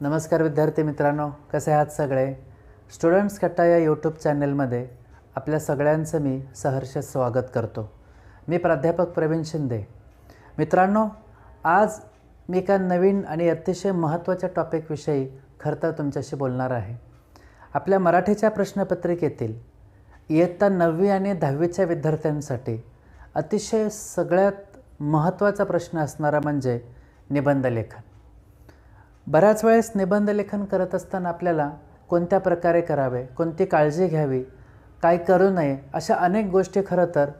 नमस्कार विद्यार्थी मित्रांनो कसे आहात सगळे? स्टुडंट्स कट्टा या यूट्यूब चॅनलमध्ये आपल्या सगळ्यांचं मी सहर्ष स्वागत करतो. मी प्राध्यापक प्रवीण शिंदे. मित्रांनो आज मी एका नवीन आणि अतिशय महत्त्वाच्या टॉपिकविषयी खरं तर तुमच्याशी बोलणार आहे. आपल्या मराठीच्या प्रश्नपत्रिकेतील इयत्ता नववी आणि दहावीच्या विद्यार्थ्यांसाठी अतिशय सगळ्यात महत्त्वाचा प्रश्न असणारा म्हणजे निबंध लेखन. बऱ्याच वेळेस निबंध लेखन करत असताना आपल्याला कोणत्या प्रकारे करावे कोणती काळजी घ्यावी काय करू नये अशा अनेक गोष्टी खरं तर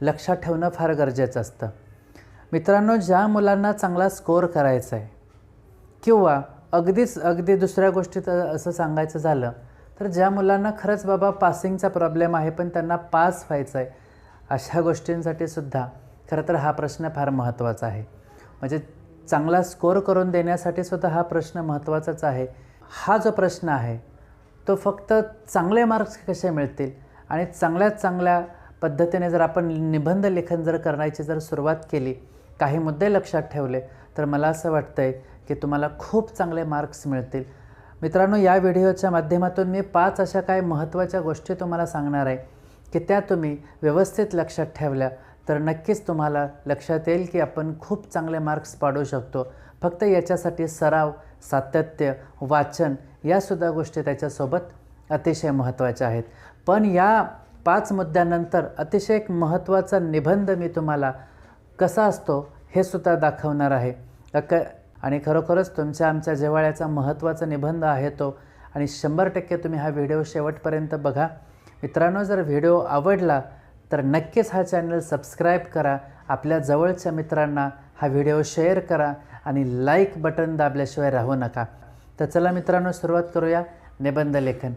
लक्षात ठेवणं फार गरजेचं असतं. मित्रांनो ज्या मुलांना चांगला स्कोअर करायचा आहे किंवा अगदीच अगदी दुसऱ्या गोष्टीत असं सांगायचं झालं तर ज्या मुलांना खरंच बाबा पासिंगचा प्रॉब्लेम आहे पण त्यांना पास व्हायचं आहे अशा गोष्टींसाठी सुद्धा खरं तर हा प्रश्न फार महत्त्वाचा आहे. म्हणजे चांगला स्कोअर करून देण्यासाठी सुद्धा हा प्रश्न महत्त्वाचाच आहे. हा जो प्रश्न आहे तो फक्त चांगले मार्क्स कसे मिळतील आणि चांगल्यात चांगल्या पद्धतीने जर आपण निबंध लेखन जर करण्याची जर सुरुवात केली काही मुद्दे लक्षात ठेवले तर मला असं वाटतं आहे की तुम्हाला खूप चांगले मार्क्स मिळतील. मित्रांनो या व्हिडिओच्या माध्यमातून मी पाच अशा काही महत्त्वाच्या गोष्टी तुम्हाला सांगणार आहे की त्या तुम्ही व्यवस्थित लक्षात ठेवल्या तर नक्कीच तुम्हाला लक्षात येईल की आपण खूप चांगले मार्क्स पाडू शकतो. फक्त याच्यासाठी सराव सातत्य वाचन यासुद्धा गोष्टी त्याच्यासोबत अतिशय महत्त्वाच्या आहेत. पण या पाच मुद्द्यानंतर अतिशय एक महत्त्वाचा निबंध मी तुम्हाला कसा असतो हे सुद्धा दाखवणार आहे. अक आणि खरोखरच तुमच्या आमच्या जिव्हाळ्याचा महत्त्वाचा निबंध आहे तो आणि शंभर टक्के तुम्ही हा व्हिडिओ शेवटपर्यंत बघा. मित्रांनो जर व्हिडिओ आवडला तर नक्कीच हा चॅनल सबस्क्राईब करा. आपल्या जवळच्या मित्रांना हा व्हिडिओ शेअर करा आणि लाईक बटन दाबल्याशिवाय राहू नका. तर चला मित्रांनो सुरुवात करूया निबंध लेखन.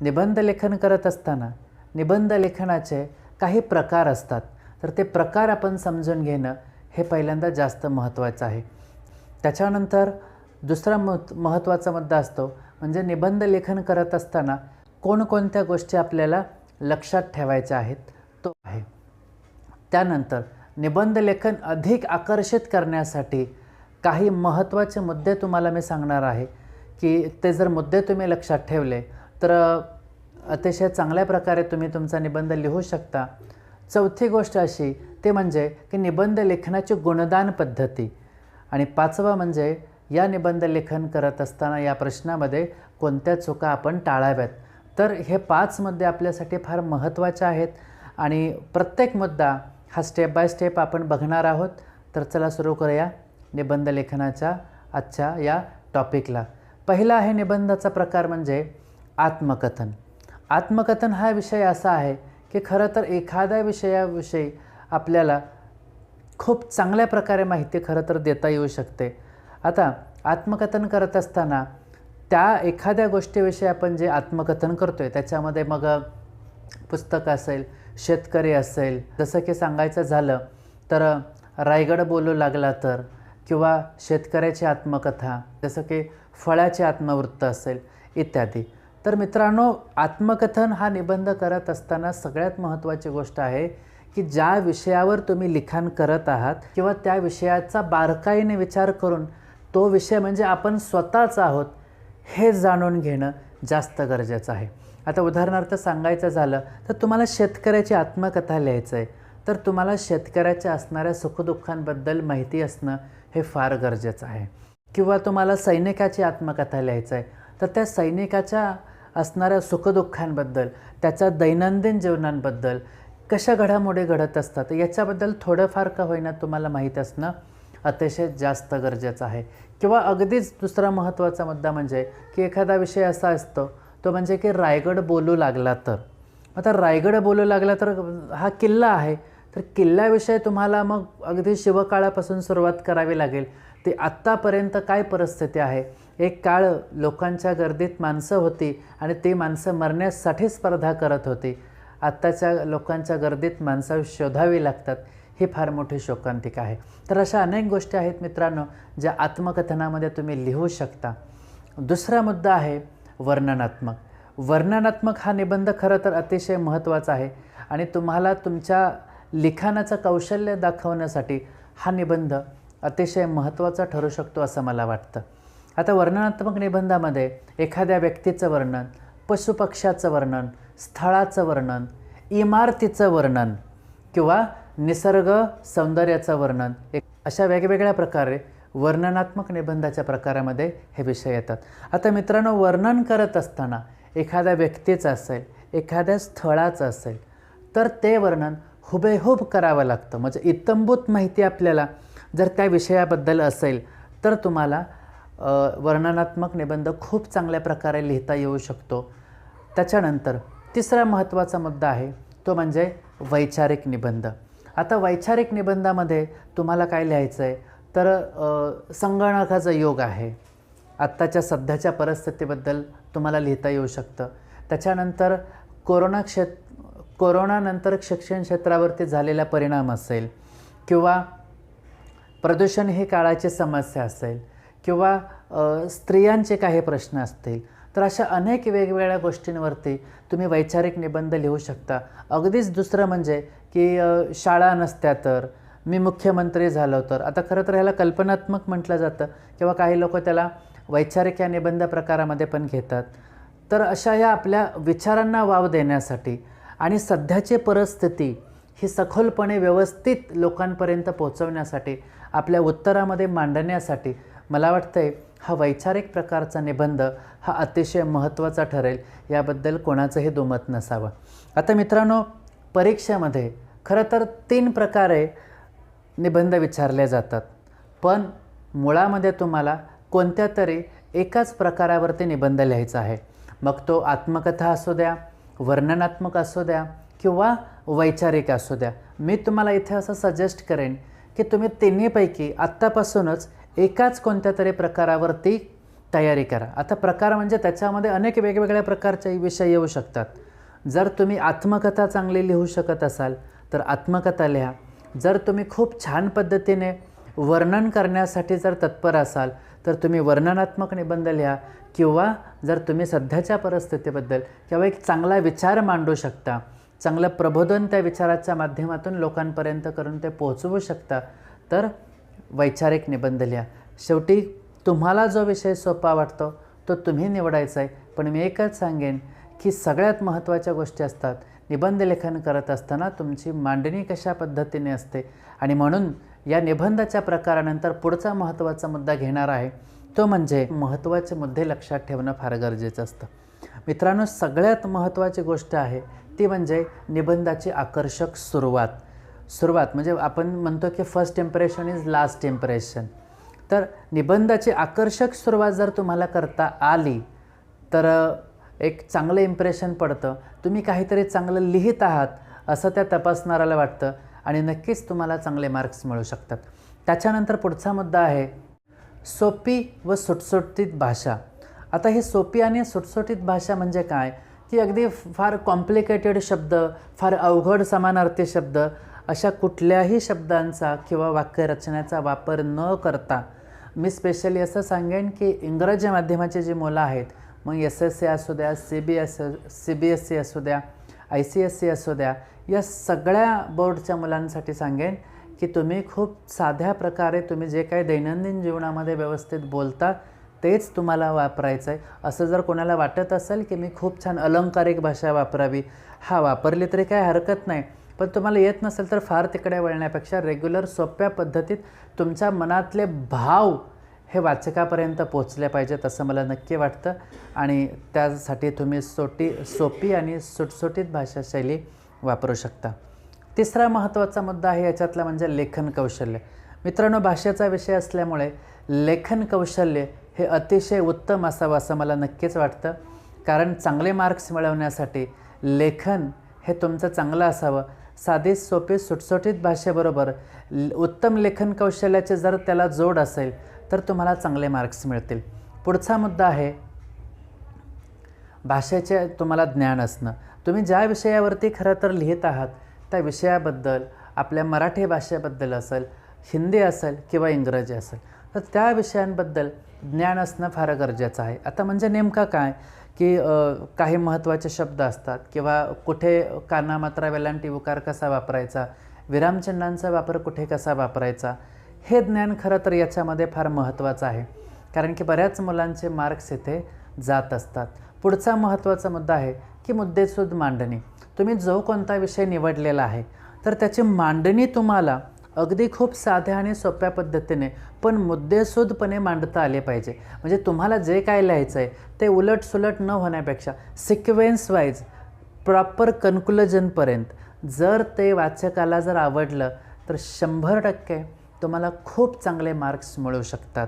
निबंध लेखन करत असताना निबंध लेखनाचे काही प्रकार असतात. तर ते प्रकार आपण समजून घेणं हे पहिल्यांदा जास्त महत्त्वाचं आहे. त्याच्यानंतर दुसरा मत महत्त्वाचा मुद्दा असतो म्हणजे निबंध लेखन करत असताना कोणकोणत्या गोष्टी आपल्याला लक्षात ठेवायच्या आहेत? तो आहे. त्यानंतर निबंध लेखन अधिक आकर्षित करण्यासाठी काही महत्त्वाचे मुद्दे तुम्हाला मी सांगणार आहे की ते जर मुद्दे तुम्ही लक्षात ठेवले तर अतिशय चांगल्या प्रकारे तुम्ही तुमचा निबंध लिहू शकता. चौथी गोष्ट अशी ते म्हणजे की निबंध लेखनाची गुणदान पद्धती. आणि पाचवा म्हणजे या निबंध लेखन करत असताना या प्रश्नामध्ये कोणत्या चुका आपण टाळाव्यात? तर हे पाच मुद्दे आपल्यासाठी फार महत्त्वाचे आहेत. आणि प्रत्येक मुद्दा हा स्टेप बाय स्टेप आपण बघणार आहोत. तर चला सुरू करूया निबंध लेखनाच्या आजच्या या टॉपिकला पहिला आहे निबंधाचा प्रकार म्हणजे आत्मकथन. आत्मकथन हा विषय असा आहे की खरं तर एखाद्या विषयाविषयी आपल्याला खूप चांगल्या प्रकारे माहिती खरं तर देता येऊ शकते. आता आत्मकथन करत असताना त्या एखाद्या गोष्टीविषयी आपण जे आत्मकथन करतो आहे त्याच्यामध्ये मग पुस्तक असेल शेतकरी असेल जसं की सांगायचं झालं तर रायगड बोलू लागला तर किंवा शेतकऱ्याची आत्मकथा जसं की फळाचे आत्मवृत्त असेल इत्यादी. तर मित्रांनो आत्मकथन हा निबंध करत असताना सगळ्यात महत्त्वाची गोष्ट आहे की ज्या विषयावर तुम्ही लिखाण करत आहात किंवा त्या विषयाचा बारकाईने विचार करून तो विषय म्हणजे आपण स्वतःच आहोत हे जाणून घेणं जास्त गरजेचं आहे. आता उदाहरणार्थ सांगायचं झालं तर तुम्हाला शेतकऱ्याची आत्मकथा लिहायचं आहे. तर तुम्हाला शेतकऱ्याच्या असणाऱ्या सुखदुःखांबद्दल माहिती असणं हे फार गरजेचं आहे. किंवा तुम्हाला सैनिकाची आत्मकथा लिहायचं आहे तर त्या सैनिकाच्या असणाऱ्या सुखदुःखांबद्दल त्याच्या दैनंदिन जीवनांबद्दल कशा घडामोडी घडत असतात याच्याबद्दल थोडंफार का होईना तुम्हाला माहीत असणं अतिशय जास्त गरजेचं आहे. किंवा अगदीच दुसरा महत्त्वाचा मुद्दा म्हणजे की एखादा विषय असा असतो तो म्हणजे की रायगड बोलू लागला तर. आता रायगड बोलू लागला तर हा किल्ला आहे. तर किल्ल्याविषयी तुम्हाला मग अगदी शिवकाळापासून सुरुवात करावी लागेल. ते आत्तापर्यंत काय परिस्थिती आहे? एक काळ लोकांच्या गर्दीत माणसं होती आणि ती माणसं मरण्यासाठी स्पर्धा करत होती. आत्ताच्या लोकांच्या गर्दीत माणसं शोधावी लागतात. ही फार मोठी शोकांतिका आहे. तर अशा अनेक गोष्टी आहेत मित्रांनो ज्या आत्मकथनामध्ये तुम्ही लिहू शकता. दुसरा मुद्दा आहे वर्णनात्मक. वर्णनात्मक हा निबंध खरं तर अतिशय महत्त्वाचा आहे आणि तुम्हाला तुमच्या लिखाणाचं कौशल्य दाखवण्यासाठी हा निबंध अतिशय महत्त्वाचा ठरू शकतो असं मला वाटतं. आता वर्णनात्मक निबंधामध्ये एखाद्या व्यक्तीचं वर्णन पशुपक्ष्याचं वर्णन स्थळाचं वर्णन इमारतीचं वर्णन किंवा निसर्ग सौंदर्याचं वर्णन एक अशा वेगवेगळ्या प्रकारे वर्णनात्मक निबंधाच्या प्रकारामध्ये हे विषय येतात. आता मित्रांनो वर्णन करत असताना एखाद्या व्यक्तीचं असेल एखाद्या स्थळाचं असेल तर ते वर्णन हुबेहूब करावं लागतं. म्हणजे इतंभूत माहिती आपल्याला जर त्या विषयाबद्दल असेल तर तुम्हाला वर्णनात्मक निबंध खूप चांगल्या प्रकारे लिहिता येऊ शकतो. त्याच्यानंतर तिसरा महत्त्वाचा मुद्दा आहे तो म्हणजे वैचारिक निबंध. आता वैचारिक निबंधामध्ये तुम्हाला काय लिहायचं आहे तर संगणकाचा योग आहे. आत्ताच्या सध्याच्या परिस्थितीबद्दल तुम्हाला लिहिता येऊ शकतं. त्याच्यानंतर कोरोना क्षेत्र कोरोनानंतर शिक्षण क्षेत्रावरती झालेला परिणाम असेल किंवा प्रदूषण ही काळाची समस्या असेल किंवा स्त्रियांचे काही प्रश्न असतील तर अशा अनेक वेगवेगळ्या गोष्टींवरती तुम्ही वैचारिक निबंध लिहू शकता. अगदीच दुसरं म्हणजे की शाळा नसत्या तर मी मुख्यमंत्री झालो तर. आता खरं तर ह्याला कल्पनात्मक म्हटलं जातं किंवा काही लोक त्याला वैचारिक या निबंध प्रकारामध्ये पण घेतात. तर अशा या आपल्या विचारांना वाव देण्यासाठी आणि सध्याची परिस्थिती ही सखोलपणे व्यवस्थित लोकांपर्यंत पोहोचवण्यासाठी आपल्या उत्तरामध्ये मांडण्यासाठी मला वाटतंय हा वैचारिक प्रकारचा निबंध हा अतिशय महत्त्वाचा ठरेल. याबद्दल कोणाचंही दुमत नसावं. आता मित्रांनो परीक्षेमध्ये खरं तर तीन प्रकारे निबंध विचारले जातात. पण मुळामध्ये तुम्हाला कोणत्या तरी एकाच प्रकारावरती निबंध लिहायचा आहे. मग तो आत्मकथा असू द्या वर्णनात्मक असू द्या किंवा वैचारिक असू द्या. मी तुम्हाला इथे असं सजेस्ट करेन की तुम्ही तिन्हीपैकी आत्तापासूनच एकाच कोणत्या तरी प्रकारावरती तयारी करा. आता प्रकार म्हणजे त्याच्यामध्ये अनेक वेगवेगळ्या प्रकारचे विषय येऊ शकतात. जर तुम्ही आत्मकथा चांगली लिहू शकत असाल तर आत्मकथा लिहा. जर तुम्ही खूप छान पद्धतीने वर्णन करण्यासाठी जर तत्पर असाल तर तुम्ही वर्णनात्मक निबंध लिहा किंवा जर तुम्ही सध्याच्या परिस्थितीबद्दल किंवा एक चांगला विचार मांडू शकता चांगलं प्रबोधन त्या विचाराच्या माध्यमातून लोकांपर्यंत करून ते पोहोचवू शकता तर वैचारिक निबंध लिहा. शेवटी तुम्हाला जो विषय सोपा वाटतो तो तुम्ही निवडायचा आहे. पण मी एकच सांगेन की सगळ्यात महत्त्वाच्या गोष्टी असतात. निबंध लेखन करत असताना तुमची मांडणी कशा पद्धतीने असते? आणि म्हणून या निबंधाच्या प्रकारानंतर पुढचा महत्त्वाचा मुद्दा घेणार आहे. तो म्हणजे महत्त्वाचे मुद्दे लक्षात ठेवणं फार गरजेचं असतं. मित्रांनो सगळ्यात महत्त्वाची गोष्ट आहे ती म्हणजे निबंधाची आकर्षक सुरुवात. सुरुवात म्हणजे आपण म्हणतो की first impression is last impression तर निबंधाची आकर्षक सुरुवात जर तुम्हाला करता आली तर एक चांगलं इम्प्रेशन पडतं. तुम्ही काहीतरी चांगलं लिहित आहात असं त्या तपासणाऱ्याला वाटतं आणि नक्कीच तुम्हाला चांगले मार्क्स मिळू शकतात. त्याच्यानंतर पुढचा मुद्दा आहे सोपी व सुटसुटीत भाषा. आता ही सोपी आणि सुटसुटीत भाषा म्हणजे काय? की अगदी फार कॉम्प्लिकेटेड शब्द फार अवघड समानार्थी शब्द अशा कुठल्याही शब्दांचा किंवा वाक्यरचनेचा वापर न करता. मी स्पेशली असं सांगेन की इंग्रजी माध्यमाची जी मुलं आहेत मग एस एस सी असू द्या C B S C B S C असू द्या आय सी एस सी असू द्या या सगळ्या बोर्डच्या मुलांसाठी सांगेन की तुम्ही खूप साध्या प्रकारे तुम्ही जे काही दैनंदिन जीवनामध्ये व्यवस्थित बोलता तेच तुम्हाला वापरायचं आहे असं जर कोणाला वाटत असेल की मी खूप छान अलंकारिक भाषा वापरावी हा वापरली तरी काय हरकत नाही. पण तुम्हाला येत नसेल तर फार तिकडे वळण्यापेक्षा रेग्युलर सोप्या पद्धतीत तुमच्या मनातले भाव हे वाचकापर्यंत पोचले पाहिजेत असं मला नक्की वाटतं. आणि त्यासाठी तुम्ही सोटी सोपी आणि सुटसुटीत भाषाशैली वापरू शकता. तिसरा महत्त्वाचा मुद्दा आहे याच्यातला म्हणजे लेखन कौशल्य. मित्रांनो भाषेचा विषय असल्यामुळे लेखन कौशल्य हे अतिशय उत्तम असावं असं मला नक्कीच वाटतं. कारण चांगले मार्क्स मिळवण्यासाठी लेखन हे तुमचं चांगलं असावं. साधी सोपी सुटसुटीत भाषेबरोबर उत्तम लेखन कौशल्याचे जर त्याला जोड असेल तर तुम्हाला चांगले मार्क्स मिळतील. पुढचा मुद्दा आहे भाषेचे तुम्हाला ज्ञान असणं. तुम्ही ज्या विषयावरती खरं तर लिहित आहात त्या विषयाबद्दल आपल्या मराठी भाषेबद्दल असेल हिंदी असेल किंवा इंग्रजी असेल तर त्या विषयांबद्दल ज्ञान असणं फार गरजेचं आहे. आता म्हणजे नेमका काय? की काही महत्त्वाचे शब्द असतात किंवा कुठे कानामात्रा वेलांटी उकार कसा वापरायचा? विरामचिन्हांचा वापर कुठे कसा वापरायचा? हे ज्ञान खरं तर याच्यामध्ये फार महत्त्वाचं आहे. कारण की बऱ्याच मुलांचे मार्क्स इथे जात असतात. पुढचा महत्त्वाचा मुद्दा आहे की मुद्देसूद मांडणी. तुम्ही जो कोणता विषय निवडलेला आहे तर त्याची मांडणी तुम्हाला अगदी खूप साध्या आणि सोप्या पद्धतीने पण मुद्देसूदपणे मांडता आले पाहिजे. म्हणजे तुम्हाला जे काय लिहायचं आहे ते उलटसुलट न होण्यापेक्षा सिक्वेन्स वाईज प्रॉपर कन्क्लुजनपर्यंत जर ते वाचकाला जर आवडलं तर शंभर टक्के तुम्हाला खूप चांगले मार्क्स मिळू शकतात.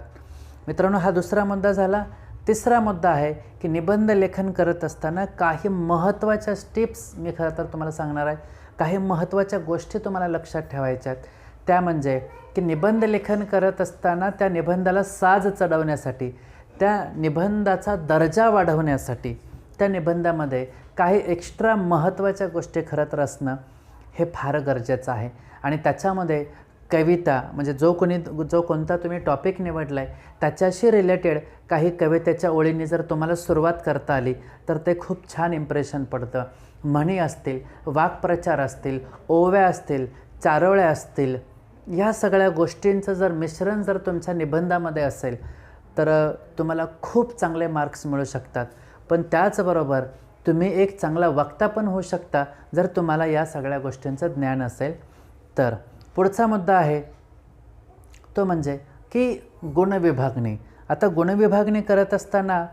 मित्रांनो हा दुसरा मुद्दा झाला. तिसरा मुद्दा आहे की निबंध लेखन करत असताना काही महत्त्वाच्या स्टेप्स मी खरं तर तुम्हाला सांगणार आहे. काही महत्त्वाच्या गोष्टी तुम्हाला लक्षात ठेवायच्या आहेत. त्या म्हणजे की निबंध लेखन करत असताना त्या निबंधाला साज चढवण्यासाठी त्या निबंधाचा दर्जा वाढवण्यासाठी त्या निबंधामध्ये काही एक्स्ट्रा महत्त्वाच्या गोष्टी खरं तर असणं हे फार गरजेचं आहे. आणि त्याच्यामध्ये कविता म्हणजे जो कोणी जो कोणता तुम्ही टॉपिक निवडला आहे त्याच्याशी रिलेटेड काही कवितेच्या ओळींनी जर तुम्हाला सुरुवात करता आली तर ते खूप छान इम्प्रेशन पडतं. म्हणी असतील वाक्प्रचार असतील ओव्या असतील चारोळ्या असतील ह्या सगळ्या गोष्टींचं जर मिश्रण जर तुमच्या निबंधामध्ये असेल तर तुम्हाला खूप चांगले मार्क्स मिळू शकतात. पण त्याचबरोबर तुम्ही एक चांगला वक्ता पण होऊ शकता जर तुम्हाला या सगळ्या गोष्टींचं ज्ञान असेल. तर पुढचा मुद्दा आहे तो म्हणजे की गुणविभागणी. आता गुणविभागणी करत असताना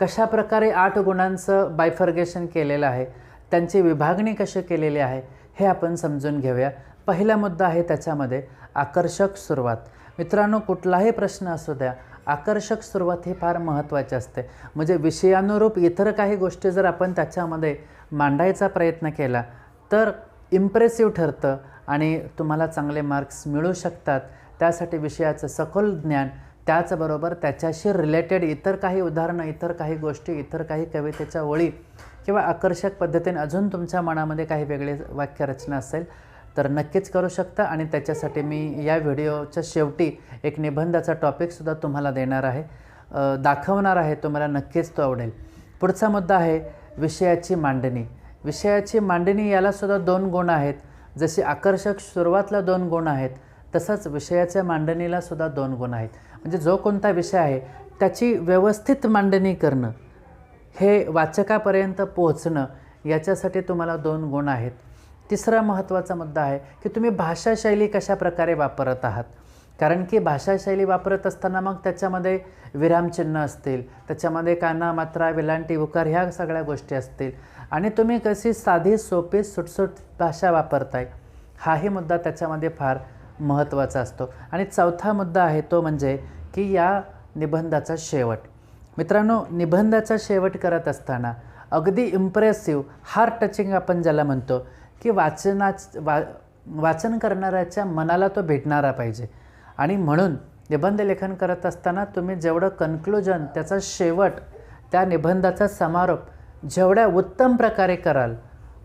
कशा प्रकारे आठ गुणांचं बायफर्गेशन केलेलं आहे त्यांची विभागणी कशी केलेली आहे हे आपण समजून घेऊया. पहिला मुद्दा आहे त्याच्यामध्ये आकर्षक सुरुवात. मित्रांनो कुठलाही प्रश्न असू द्या आकर्षक सुरुवात ही फार महत्त्वाची असते. म्हणजे विषयानुरूप इतर काही गोष्टी जर आपण त्याच्यामध्ये मांडायचा प्रयत्न केला तर इम्प्रेसिव्ह ठरतं. आणि तुम्हाला चांगले मार्क्स मिळू शकतात. त्यासाठी विषयाचं सखोल ज्ञान त्याचबरोबर त्याच्याशी रिलेटेड इतर काही उदाहरणं इतर काही गोष्टी इतर काही कवितेच्या ओळी किंवा आकर्षक पद्धतीने अजून तुमच्या मनामध्ये काही वेगळे वाक्यरचना असेल तर नक्कीच करू शकता आणि त्याच्यासाठी मी या व्हिडिओच्या शेवटी एक निबंधाचा टॉपिकसुद्धा तुम्हाला देणार आहे. दाखवणार आहे. तुम्हाला नक्कीच तो आवडेल. पुढचा मुद्दा आहे विषयाची मांडणी. विषयाची मांडणी यालासुद्धा दोन गुण आहेत. जसे आकर्षक सुरुवातला दोन गुण आहेत तसंच विषयाच्या मांडणीला सुद्धा दोन गुण आहेत. म्हणजे जो कोणता विषय आहे त्याची व्यवस्थित मांडणी करणं हे वाचकापर्यंत पोहोचणं याच्यासाठी तुम्हाला दोन गुण आहेत. तिसरा महत्त्वाचा मुद्दा आहे की तुम्ही भाषाशैली कशा प्रकारे वापरत आहात. कारण की भाषाशैली वापरत असताना मग त्याच्यामध्ये विरामचिन्ह असतील त्याच्यामध्ये काना मात्रा विलांटी उकार ह्या सगळ्या गोष्टी असतील. आणि तुम्ही कशी साधी सोपी सुटसुट भाषा वापरताय. हाही मुद्दा त्याच्यामध्ये फार महत्त्वाचा असतो. आणि चौथा मुद्दा आहे तो म्हणजे की या निबंधाचा शेवट. मित्रांनो निबंधाचा शेवट करत असताना अगदी इम्प्रेसिव्ह हार्ट टचिंग आपण ज्याला म्हणतो की वाचनाच वा वाचन करणाऱ्याच्या मनाला तो भेटणारा पाहिजे. आणि म्हणून निबंध लेखन करत असताना तुम्ही जेवढं कन्क्लुजन त्याचा शेवट त्या निबंधाचा समारोप जेवढ्या उत्तम प्रकारे कराल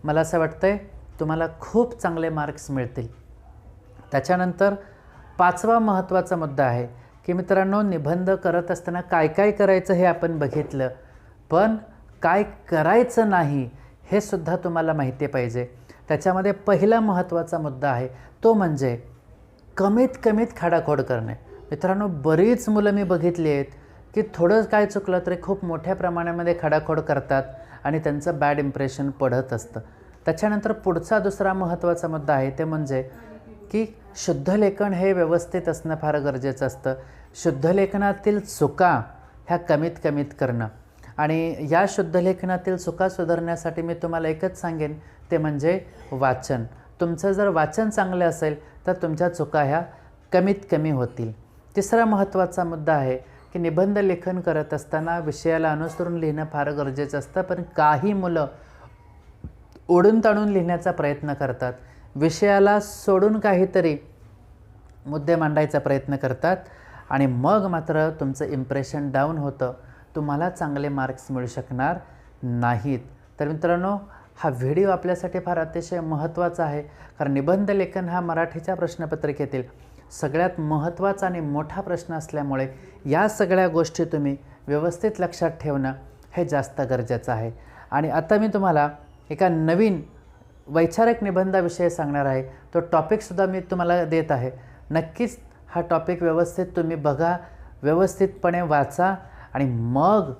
मला असं वाटतं आहे तुम्हाला खूप चांगले मार्क्स मिळतील. त्याच्यानंतर पाचवा महत्त्वाचा मुद्दा आहे की मित्रांनो निबंध करत असताना काय काय करायचं हे आपण बघितलं पण काय करायचं नाही हे सुद्धा तुम्हाला माहिती पाहिजे. त्याच्यामध्ये पहिला महत्त्वाचा मुद्दा आहे तो म्हणजे कमीत कमीत खाडाखोड करणे. मित्रांनो बरीच मुलं मी बघितली आहेत की थोडं काय चुकलं तरी खूप मोठ्या प्रमाणामध्ये खडाखोड करतात. आणि त्यांचं बॅड इम्प्रेशन पडत असतं. त्याच्यानंतर पुढचा दुसरा महत्त्वाचा मुद्दा आहे ते म्हणजे की शुद्धलेखन हे व्यवस्थित असणं फार गरजेचं असतं. शुद्धलेखनातील चुका ह्या कमीत कमीत करणं. आणि या शुद्धलेखनातील चुका सुधारण्यासाठी मी तुम्हाला एकच सांगेन ते म्हणजे वाचन. तुमचं जर वाचन चांगलं असेल तर तुमच्या चुका ह्या कमीत कमी होतील. तिसरा महत्त्वाचा मुद्दा आहे की निबंध लेखन करत असताना विषयाला अनुसरून लिहिणं फार गरजेचं असतं पण काही मुलं ओढून ताणून लिहिण्याचा प्रयत्न करतात. विषयाला सोडून काहीतरी मुद्दे मांडायचा प्रयत्न करतात आणि मग मात्र तुमचं इम्प्रेशन डाऊन होतं. तुम्हाला चांगले मार्क्स मिळू शकणार नाहीत. तर मित्रांनो हा व्हिडिओ आपल्यासाठी फार अतिशय महत्त्वाचा आहे कारण निबंध लेखन हा मराठीच्या प्रश्नपत्रिकेतील सगळ्यात महत्त्वाचा आणि मोठा प्रश्न असल्यामुळे या सगळ्या गोष्टी तुम्ही व्यवस्थित लक्षात ठेवणं हे जास्त गरजेचं आहे. आणि आता मी तुम्हाला एका नवीन वैचारिक निबंधाविषयी सांगणार आहे. तो टॉपिकसुद्धा मी तुम्हाला देत आहे. नक्कीच हा टॉपिक व्यवस्थित तुम्ही बघा व्यवस्थितपणे वाचा आणि मग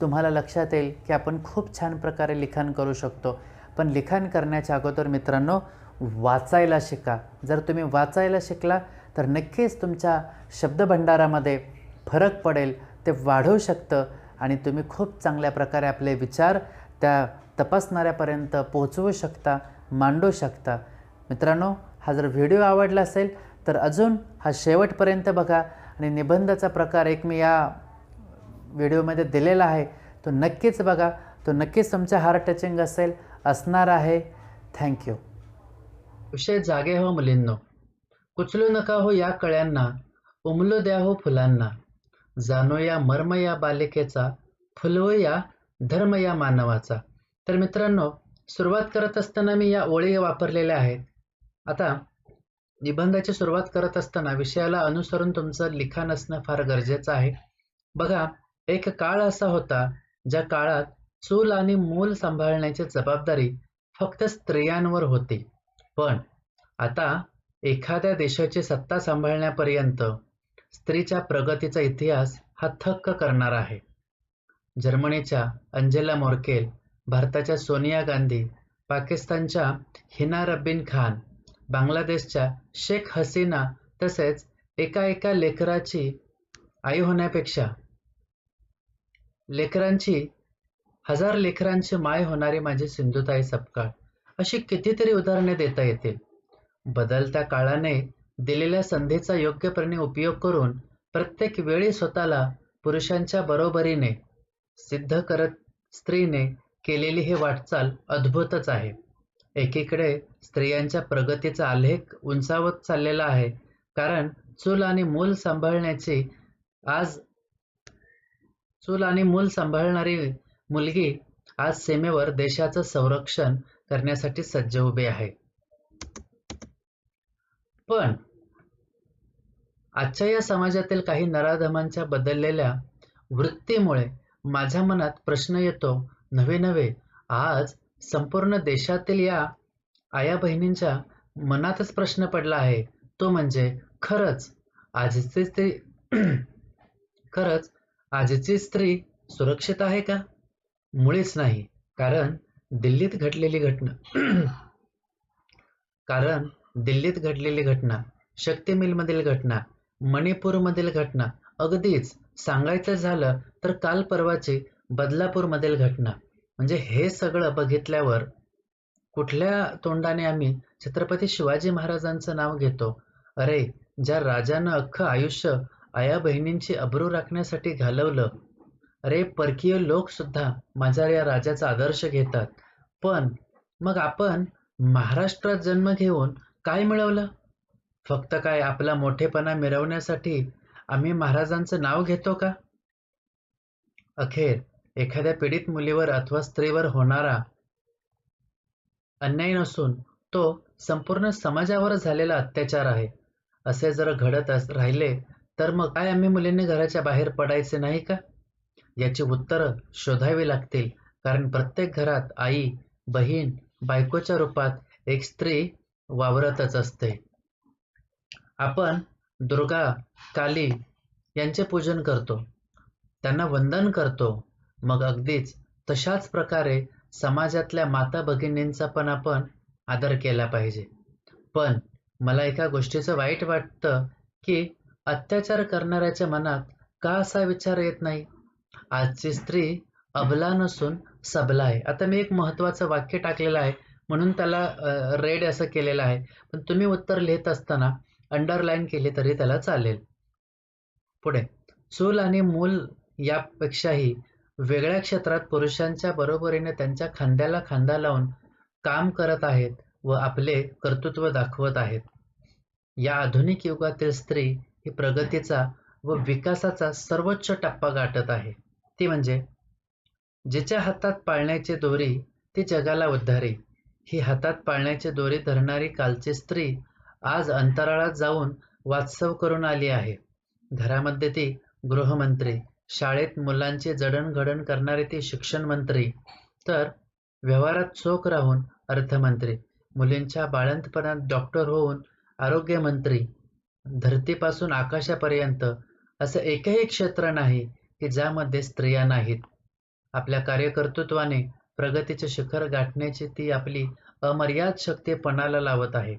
तुम्हाला लक्षात येईल की आपण खूप छान प्रकारे लिखाण करू शकतो. पण लिखाण करण्याच्या अगोदर मित्रांनो वाचायला शिका. जर तुम्ही वाचायला शिकला तर नक्कीच तुमच्या शब्दभंडारामध्ये फरक पडेल ते वाढवू शकतं आणि तुम्ही खूप चांगल्या प्रकारे आपले विचार त्या तपासणाऱ्यापर्यंत पोहोचवू शकता मांडू शकता. मित्रांनो हा जर व्हिडिओ आवडला असेल तर अजून हा शेवटपर्यंत बघा आणि निबंधाचा प्रकार एक मी या व्हिडिओमध्ये दिलेला आहे तो नक्कीच बघा. तो नक्कीच तुमच्या हार्ट टचिंग असेल असणार आहे. थँक्यू विषय जागे हो मुलींनो. कुचलू नका हो या कळ्यांना उमलू द्या हो फुलांना. जाणो या मर्म या बालिकेचा फुलवो या धर्म या मानवाचा. तर मित्रांनो सुरुवात करत असताना मी या ओळी वापरलेल्या आहेत. आता निबंधाची सुरुवात करत असताना विषयाला अनुसरून तुमचं लिखाण असणं फार गरजेचं आहे. बघा एक काळ असा होता ज्या काळात चूल आणि मूल सांभाळण्याची जबाबदारी फक्त स्त्रियांवर होती. पण आता एखाद्या देशाची सत्ता सांभाळण्यापर्यंत स्त्रीच्या प्रगतीचा इतिहास हा थक्क करणार आहे. जर्मनीच्या अंजेला मोर्केल भारताच्या सोनिया गांधी पाकिस्तानच्या हिना रब्बीन खान बांगलादेशच्या शेख हसीना तसेच एका एका लेकराची आई होण्यापेक्षा लेकरांची हजार लेकरांची माय होणारी माझी सिंधुताई सपकाळ अशी कितीतरी उदाहरणे देता येतील. बदलत्या काळाने दिलेल्या संधीचा योग्यपणे उपयोग करून प्रत्येक वेळी स्वतःला पुरुषांच्या बरोबरीने सिद्ध करत स्त्रीने केलेली ही वाटचाल अद्भुतच आहे. एकीकडे स्त्रियांच्या प्रगतीचा आलेख उंचावत चाललेला आहे कारण चूल आणि मूल सांभाळण्याची आज चूल आणि मूल सांभाळणारी मुलगी आज सीमेवर देशाचं संरक्षण करण्यासाठी सज्ज उभे आहे. पण आजच्या या समाजातील काही नराधमांच्या बदललेल्या वृत्तीमुळे माझ्या मनात प्रश्न येतो नवे नवे आज संपूर्ण देशातील या आया बहिणींच्या मनातच प्रश्न पडला आहे. तो म्हणजे खरंच आजची स्त्री खरंच आजची स्त्री सुरक्षित आहे का? मुळीच नाही. कारण दिल्लीत घडलेली घटना कारण दिल्लीत घडलेली घटना शक्ती मिलमधील घटना मणिपूरमधील घटना अगदीच सांगायचं झालं तर काल परवाची बदलापूरमधील घटना. म्हणजे हे सगळं बघितल्यावर कुठल्या तोंडाने आम्ही छत्रपती शिवाजी महाराजांचं नाव घेतो? अरे ज्या राजानं अख्खं आयुष्य आया बहिणींची अब्रू राखण्यासाठी घालवलं अरे परकीय लोक सुद्धा माझ्या या राजाचा आदर्श घेतात. पण मग आपण महाराष्ट्रात जन्म घेऊन काय मिळवलं? फक्त काय आपला मोठेपणा मिरवण्यासाठी आम्ही महाराजांचं नाव घेतो का? अखेर एखाद्या पीडित मुलीवर अथवा स्त्रीवर होणारा अन्याय नसून तो संपूर्ण समाजावर झालेला अत्याचार आहे. असे जर घडत राहिले तर मग काय आम्ही मुलींनी घराच्या बाहेर पडायचे नाही का? याची उत्तरं शोधावी लागतील कारण प्रत्येक घरात आई बहीण बायकोच्या रूपात एक स्त्री वावरतच असते. आपण दुर्गा काली यांचे पूजन करतो. त्यांना वंदन करतो. मग अगदीच तशाच प्रकारे समाजातल्या माता भगिनींचा पण आपण आदर केला पाहिजे. पण मला एका गोष्टीचं वाईट वाटतं की अत्याचार करणाऱ्याच्या मनात का असा विचार येत नाही? आजची स्त्री अबला नसून सबला आहे. आता मी एक महत्वाचं वाक्य टाकलेलं आहे. म्हणून त्याला रेड असं केलेलं आहे. पण तुम्ही उत्तर लिहित असताना अंडरलाईन केले तरी त्याला चालेल. पुढे. चूल आणि मूल यापेक्षाही वेगळ्या क्षेत्रात पुरुषांच्या बरोबरीने त्यांच्या खांद्याला खांदा लावून काम करत आहेत व आपले कर्तृत्व दाखवत आहेत. या आधुनिक युगातील स्त्री ही प्रगतीचा व विकासाचा सर्वोच्च टप्पा गाठत आहे. ती म्हणजे जिच्या हातात पाळण्याची दोरी ती जगाला उद्धारी. ही हातात पाळण्याची दोरी धरणारी कालची स्त्री आज अंतराळात जाऊन वास्तव करून आली आहे. घरामध्ये ती गृहमंत्री शाळेत मुलांची जडणघडण करणारी ती शिक्षण मंत्री तर व्यवहारात चोख राहून अर्थमंत्री मुलींच्या बाळंतपणात डॉक्टर होऊन आरोग्यमंत्री धरतीपासून आकाशापर्यंत असं एकही क्षेत्र नाही की ज्यामध्ये स्त्रिया नाहीत. आपल्या कार्यकर्तृत्वाने प्रगतीचे शिखर गाठण्याची ती आपली अमर्याद शक्ती पणाला लावत आहे.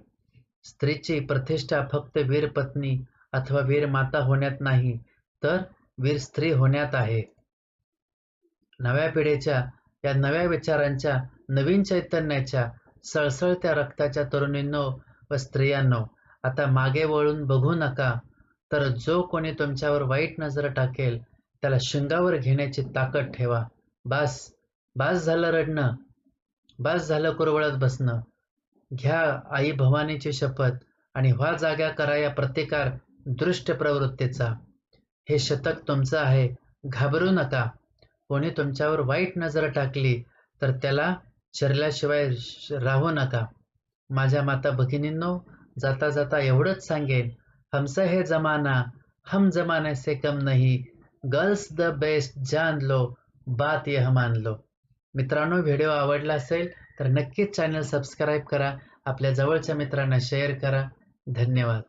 स्त्रीची प्रतिष्ठा फक्त वीर पत्नी अथवा वीर माता होण्यात नाही तर वीर स्त्री होण्यात आहे. नव्या पिढीच्या या नव्या विचारांच्या नवीन चैतन्याच्या सळसळत्या रक्ताच्या तरुणींनो व स्त्रियांनो आता मागे वळून बघू नका तर जो कोणी तुमच्यावर वाईट नजर टाकेल त्याला शिंगावर घेण्याची ताकद ठेवा. बास. बास झालं रडणं बास झालं कुरवळत बसणं. घ्या आई भवानीची शपथ आणि व्हा जाग्या करा या प्रतिकार दृष्ट प्रवृत्तीचा. हे शतक तुमचं आहे घाबरू नका. कोणी तुमच्यावर वाईट नजर टाकली तर त्याला चिरल्याशिवाय राहू नका. माझ्या माता भगिनींनो जाता जाता एवढंच सांगेन हमसे हे जमाना हम जमाने से कम नहीं. गर्ल्स द बेस्ट जान लो बात यह मान लो. मित्रांनो व्हिडिओ आवडला असेल तर नक्कीच चॅनल सबस्क्राईब करा. आपल्या जवळच्या मित्रांना शेअर करा. धन्यवाद.